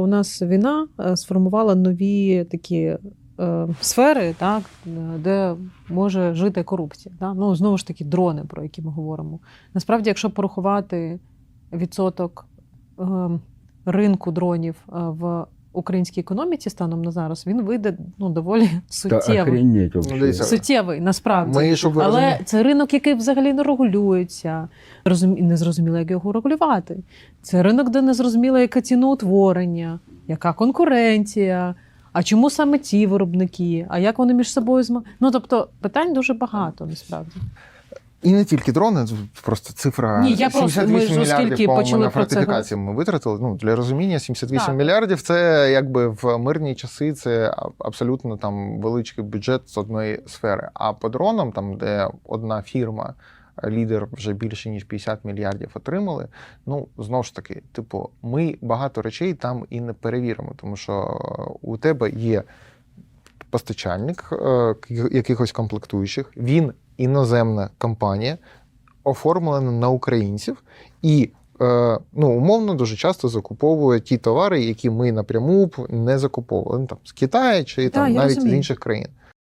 У нас війна е, сформувала нові такі е, сфери, так, де може жити корупція. Так? Ну, знову ж таки, дрони, про які ми говоримо. Насправді, якщо порахувати відсоток е, ринку дронів е, в українській економіці станом на зараз, він вийде ну, доволі Та суттєвий. вообще. дивіться, Суттєвий, насправді. Ми, щоб ви Але розуміли, це ринок, який взагалі не регулюється. Розум... і Не зрозуміло, як його регулювати. Це ринок, де не зрозуміло, яке ціноутворення, яка конкуренція. А чому саме ті виробники? А як вони між собою зма... Ну тобто питань дуже багато насправді. І не тільки дрони, просто цифра Ні, я просто- ми 78 мільярдів, на фортифікації ми витратили. Ну, для розуміння, 78 Так. мільярдів це якби в мирні часи це абсолютно там величкий бюджет з одної сфери. А по дронам, там, де одна фірма, лідер вже більше ніж 50 мільярдів отримали. Ну, знову ж таки, типу, ми багато речей там і не перевіримо, тому що у тебе є постачальник е, якихось комплектуючих, він іноземна компанія, оформлена на українців, і е, ну, умовно дуже часто закуповує ті товари, які ми напряму б не закуповували. Ну, там, з Китаю чи там, навіть навіть з інших країн.